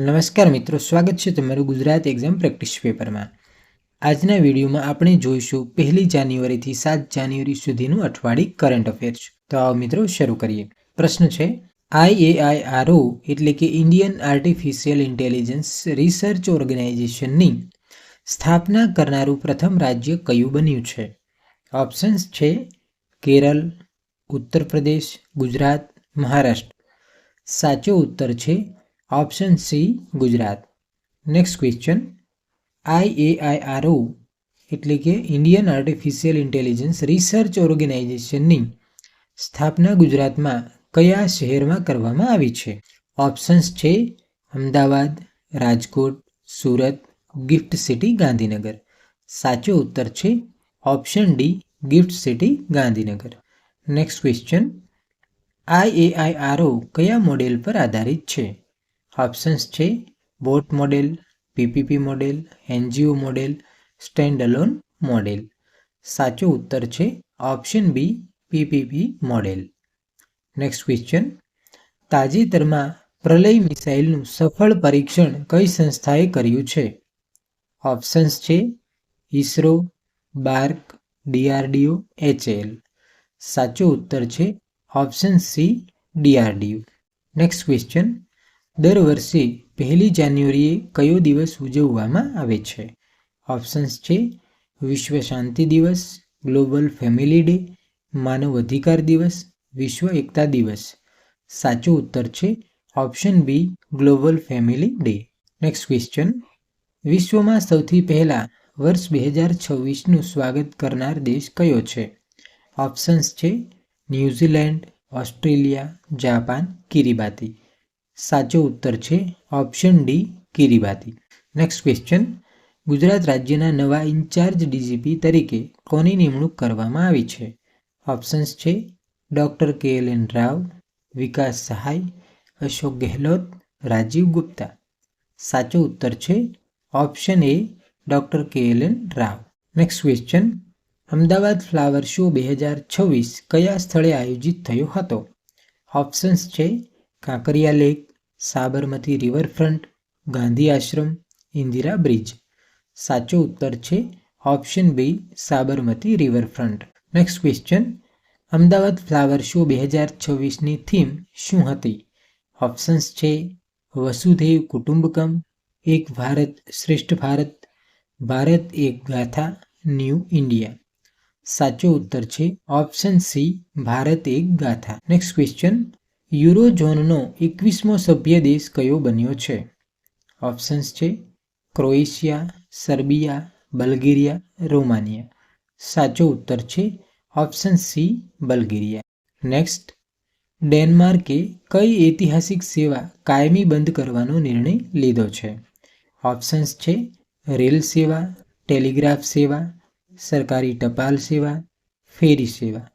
નમસ્કાર મિત્રો, સ્વાગત છે તમારું ગુજરાત એક્ઝામ પ્રેક્ટિસ પેપરમાં આજના વિડીયોમાં આપણે જોઈશું પહેલી જાન્યુઆરીથી સાત જાન્યુઆરી સુધીનું અઠવાડિક કરંટ અફેર્સ તો આવો મિત્રો, શરૂ કરીએ. પ્રશ્ન છે આઈએઆઈઆરઓ એટલે કે ઇન્ડિયન આર્ટિફિશિયલ ઇન્ટેલિજન્સ રિસર્ચ ઓર્ગેનાઇઝેશનની સ્થાપના કરનારું પ્રથમ રાજ્ય કયું બન્યું છે? ઓપ્શન્સ છે, કેરળ, ઉત્તર પ્રદેશ, ગુજરાત, મહારાષ્ટ્ર. સાચો ઉત્તર છે option C Gujarat next question IAIRO એટલે કે ઇન્ડિયન આર્ટિફિશિયલ ઇન્ટેલિજન્સ રિસર્ચ ઓર્ગેનાઇઝેશનની સ્થાપના ગુજરાતમાં કયા શહેરમાં કરવામાં આવી છે? ઓપ્શન્સ છે, અમદાવાદ, રાજકોટ, સુરત ગિફ્ટ સિટી ગાંધીનગર. સાચો ઉત્તર છે option D gift city Gandhinagar. Next question IAIRO કયા મોડેલ પર આધારિત છે? ઓપ્શન્સ છે BOT model PPP model NGO model stand alone model સાચો ઉત્તર છે option B PPP model next question તાજેતરમાં પ્રલય મિસાઇલનું સફળ પરીક્ષણ કઈ સંસ્થાએ કર્યું છે? ઓપ્શન્સ છે ઇસરો બાર્ક ડીઆરડીઓ એચએલ સાચો ઉત્તર છે option C DRDO next question દર વર્ષે પહેલી જાન્યુઆરીએ કયો દિવસ ઉજવવામાં આવે છે? ઓપ્શન્સ છે, વિશ્વ શાંતિ દિવસ ગ્લોબલ ફેમિલી ડે માનવ અધિકાર દિવસ, વિશ્વ એકતા દિવસ. સાચો ઉત્તર છે option B global family day next question વિશ્વમાં સૌથી પહેલાં વર્ષ બે હજાર છવ્વીસનું સ્વાગત કરનાર દેશ કયો છે? ઓપ્શન્સ છે ન્યૂઝીલેન્ડ ઓસ્ટ્રેલિયા જાપાન કિરીબાતી સાચો ઉત્તર છે option D Kiribati. Next question Gujarat રાજ્યના નવા ઇન્ચાર્જ ડીજીપી તરીકે કોની નિમણૂક કરવામાં આવી છે? ઓપ્શન્સ છે doctor K L N Rao, વિકાસ સહાય, અશોક ગેહલોત, રાજીવ ગુપ્તા. સાચો ઉત્તર છે option A doctor K L N Rao. Next question Ahmedabad flower show બે હજાર છવ્વીસ કયા સ્થળે આયોજિત થયો હતો? ઓપ્શન્સ છે Kankaria lake Sabarmati riverfront, Gandhi Ashram, Indira bridge. સાચો ઉત્તર છે option B Sabarmati riverfront. Next question Ahmedabad flower show બે હજાર છવ્વીસની થીમ શું હતી? ઓપ્શન્સ છે વસુધૈવ કુટુંબકમ, એક ભારત શ્રેષ્ઠ ભારત ભારત એક ગાથા, ન્યૂ ઇન્ડિયા. સાચો ઉત્તર છે ઓપ્શન સી ભારત એક ગાથા. નેક્સ્ટ ક્વેશ્ચન યુરોઝોનનો એકવીસમો સભ્ય દેશ કયો બન્યો છે? ઓપ્શન્સ છે ક્રોએશિયા, સર્બિયા, બલ્ગેરિયા, રોમાનિયા. સાચો ઉત્તર છે ઓપ્શન સી બલ્ગેરિયા. નેક્સ્ટ, ડેનમાર્કે કઈ ઐતિહાસિક સેવા કાયમી બંધ કરવાનો નિર્ણય લીધો છે? ઓપ્શન્સ છે રેલ સેવા, ટેલિગ્રાફ સેવા, સરકારી ટપાલ સેવા, ફેરી સેવા.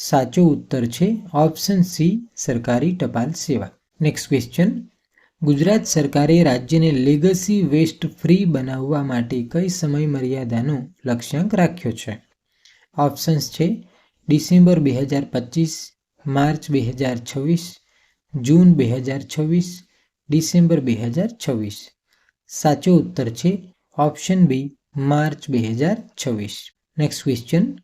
સાચો ઉત્તર છે ઓપ્શન સી સરકારી ટપાલ સેવા. નેક્સ્ટ ક્વેશ્ચન ગુજરાત સરકારે રાજ્યને લેગસી વેસ્ટ ફ્રી બનાવવા માટે કઈ સમય મર્યાદાનો લક્ષ્યાંક રાખ્યો છે? ઓપ્શન્સ છે ડિસેમ્બર બે હજાર પચીસ, માર્ચ બે હજાર છવ્વીસ, જૂન બે હજાર છવ્વીસ, ડિસેમ્બર બે હજાર છવ્વીસ. સાચો ઉત્તર છે ઓપ્શન બી માર્ચ બે હજાર છવ્વીસ. નેક્સ્ટ ક્વેશ્ચન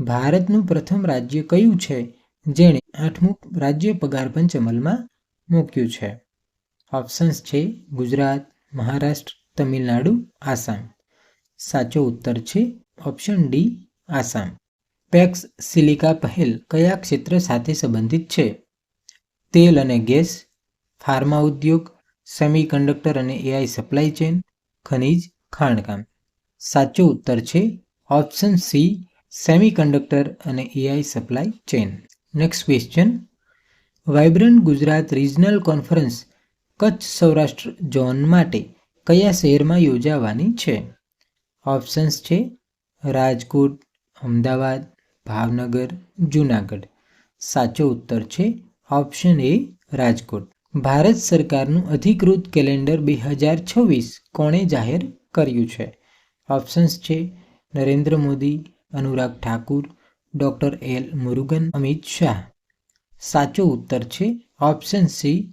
ભારતનું પ્રથમ રાજ્ય કયું છે, જેણે આઠમું રાજ્ય પગાર પંચ અમલમાં મૂક્યું છે? ઓપ્શન્સ છે ગુજરાત, મહારાષ્ટ્ર, તમિલનાડુ, આસામ. સાચો ઉત્તર છે option D Assam. Pax silica પહેલ કયા ક્ષેત્ર સાથે સંબંધિત છે? તેલ અને ગેસ, ફાર્મા ઉદ્યોગ સેમિકન્ડક્ટર અને એઆઈ સપ્લાય ચેન ખનિજ, ખાણકામ. સાચો ઉત્તર છે ઓપ્શન સી સેમી કંડક્ટર અને AI supply chain next question vibrant Gujarat regional conference Kutch Saurashtra zone માટે કયા શહેરમાં યોજાવાની છે? ઓપ્શન્સ છે રાજકોટ, અમદાવાદ, ભાવનગર, જૂનાગઢ. સાચો ઉત્તર છે ઓપ્શન એ રાજકોટ. ભારત સરકારનું અધિકૃત કેલેન્ડર બે હજાર છવ્વીસ કોણે જાહેર કર્યું છે? ઓપ્શન્સ છે નરેન્દ્ર મોદી અનુરાગ ઠાકુર, ડૉક્ટર એલ મુરુગન, અમિત શાહ. સાચો ઉત્તર છે option C,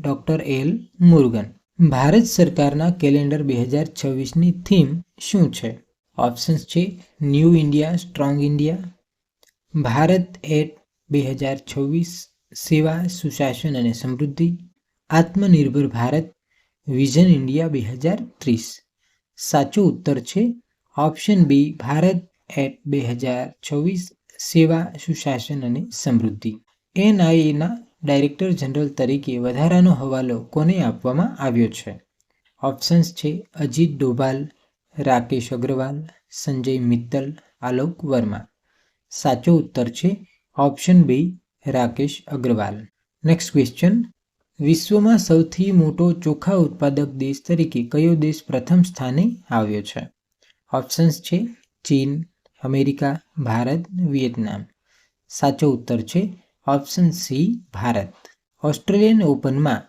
doctor L Murugan. Bharat સરકારના કેલેન્ડર બે હજાર છવ્વીસની થીમ શું છે? ઓપ્શન્સ છે new India, strong India. Bharat at બે હજાર છવ્વીસ, સેવા, સુશાસન અને સમૃદ્ધિ. આત્મનિર્ભર ભારત, વિઝન ઇન્ડિયા બે હજાર ત્રીસ. સાચો ઉત્તર છે ઓપ્શન બી, ભારત એટ બે હજાર છવ્વીસ સેવા, સુશાસન અને સમૃદ્ધિ. એનઆઈએના ડાયરેક્ટર જનરલ તરીકે વધારાનો હવાલો કોને આપવામાં આવ્યો છે? ઓપ્શન્સ છે અજીત ડોભાલ, રાકેશ અગ્રવાલ, સંજય મિત્તલ, આલોક વર્મા. સાચો ઉત્તર છે option B Rakesh Agrawal. Next question. વિશ્વમાં સૌથી મોટો ચોખા ઉત્પાદક દેશ તરીકે કયો દેશ પ્રથમ સ્થાને આવ્યો છે? ઓપ્શન્સ છે ચીન અમેરિકા, ભારત, વિયેતનામ. સાચો ઉત્તર છે ઓપ્શન સી, ભારત. ઓસ્ટ્રેલિયન ઓપનમાં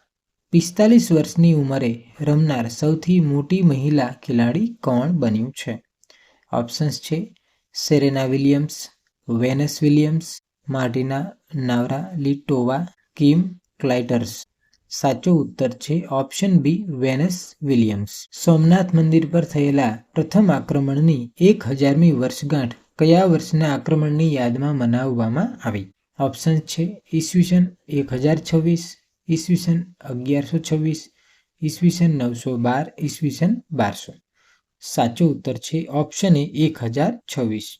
પિસ્તાલીસ વર્ષની ઉંમરે રમનાર સૌથી મોટી મહિલા ખેલાડી કોણ બન્યું છે? ઓપ્શન્સ છે Serena Williams, Venus Williams, Martina Navratilova, Kim Clijsters. સાચો ઉત્તર છે option B Venus Williams Somnath મંદિર પર થયેલા પ્રથમ આક્રમણની એક હજારમી વર્ષગાંઠ કયા વર્ષના આક્રમણની યાદમાં મનાવવામાં આવી? ઓપ્શન છે ઈસવીસન એક હજાર છવ્વીસ, ઈસવીસન અગિયારસો છવ્વીસ, ઈસવીસન નવસો બાર, ઈસવીસન બારસો. સાચો ઉત્તર છે ઓપ્શન એ એક હજાર છવ્વીસ.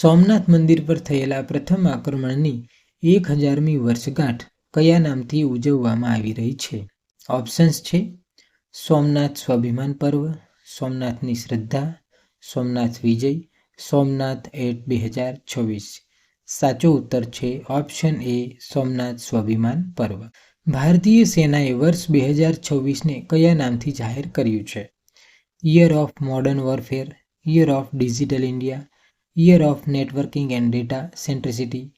સોમનાથ મંદિર પર થયેલા પ્રથમ આક્રમણની એક હજારમી વર્ષગાંઠ કયા નામથી ઉજવવામાં આવી રહી છે? ઓપ્શન્સ છે, સોમનાથ સ્વાભિમાન પર્વ, સોમનાથની શ્રદ્ધા, સોમનાથ વિજય, સોમનાથ એટ બે હજાર છવ્વીસ. સાચો ઉત્તર છે ઓપ્શન એ સોમનાથ સ્વાભિમાન પર્વ. ભારતીય સેનાએ વર્ષ બે હજાર છવ્વીસને કયા નામથી જાહેર કર્યું છે? Year of modern warfare year of digital India year of networking and data centricity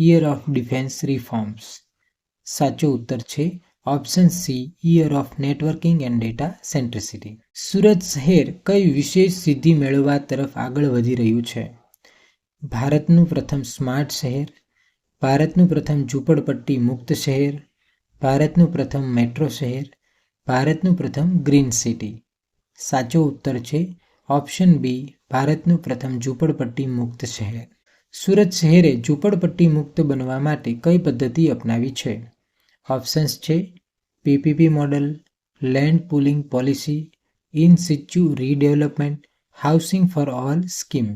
year of defence reforms સાચો ઉત્તર છે option C year of networking and data centricity Surat શહેર કઈ વિશેષ સિદ્ધિ મેળવવા તરફ આગળ વધી રહ્યું છે? ભારતનું પ્રથમ સ્માર્ટ શહેર, ભારતનું પ્રથમ ઝૂંપડપટ્ટી મુક્ત શહેર, ભારતનું પ્રથમ મેટ્રો શહેર, ભારતનું પ્રથમ ગ્રીન સિટી. સાચો ઉત્તર છે ઓપ્શન બી ભારતનું પ્રથમ ઝૂંપડપટ્ટી મુક્ત શહેર. સુરત શહેરે ઝૂંપડપટ્ટી મુક્ત બનવા માટે કઈ પદ્ધતિ અપનાવી છે? ઓપ્શન્સ છે PPP model land pooling policy in situ redevelopment housing for all scheme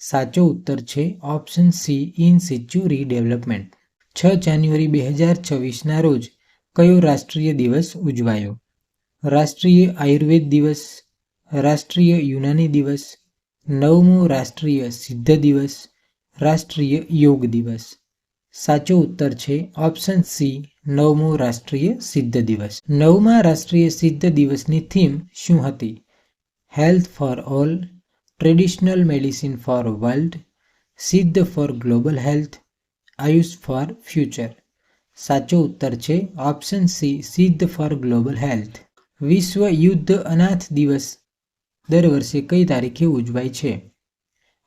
સાચો ઉત્તર છે option C in situ redevelopment છ જાન્યુઆરી બે હજાર છવ્વીસના રોજ કયો રાષ્ટ્રીય દિવસ ઉજવાયો? રાષ્ટ્રીય આયુર્વેદ દિવસ, રાષ્ટ્રીય યુનાની દિવસ, નવમો રાષ્ટ્રીય સિદ્ધ દિવસ, રાષ્ટ્રીય યોગ દિવસ. સાચો ઉત્તર છે ઓપ્શન સી, નવમો રાષ્ટ્રીય સિદ્ધ દિવસ. નવમા રાષ્ટ્રીય સિદ્ધ દિવસની થીમ શું હતી? Health for all, traditional medicine for world, Siddha for global health, Ayush for future. સાચો ઉત્તર છે option C, Siddha for global health. વિશ્વ યુદ્ધ અનાથ દિવસ દર વર્ષે કઈ તારીખે ઉજવાય છે?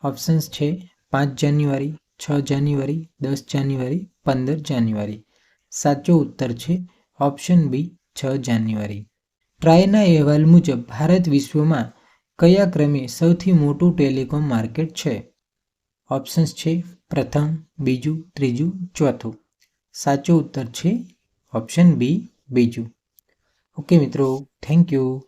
ઓપ્શન્સ છે પાંચ જાન્યુઆરી છ જાન્યુઆરી, દસ જાન્યુઆરી, પંદર જાન્યુઆરી. સાચો ઉત્તર છે ઓપ્શન બી છ જાન્યુઆરી. ટ્રાયના અહેવાલ મુજબ ભારત વિશ્વમાં કયા ક્રમે સૌથી મોટું ટેલિકોમ માર્કેટ છે? ઓપ્શન્સ છે પ્રથમ, બીજું, ત્રીજું, ચોથું. સાચો ઉત્તર છે ઓપ્શન બી બીજું. ઓકે મિત્રો, થેન્ક યુ.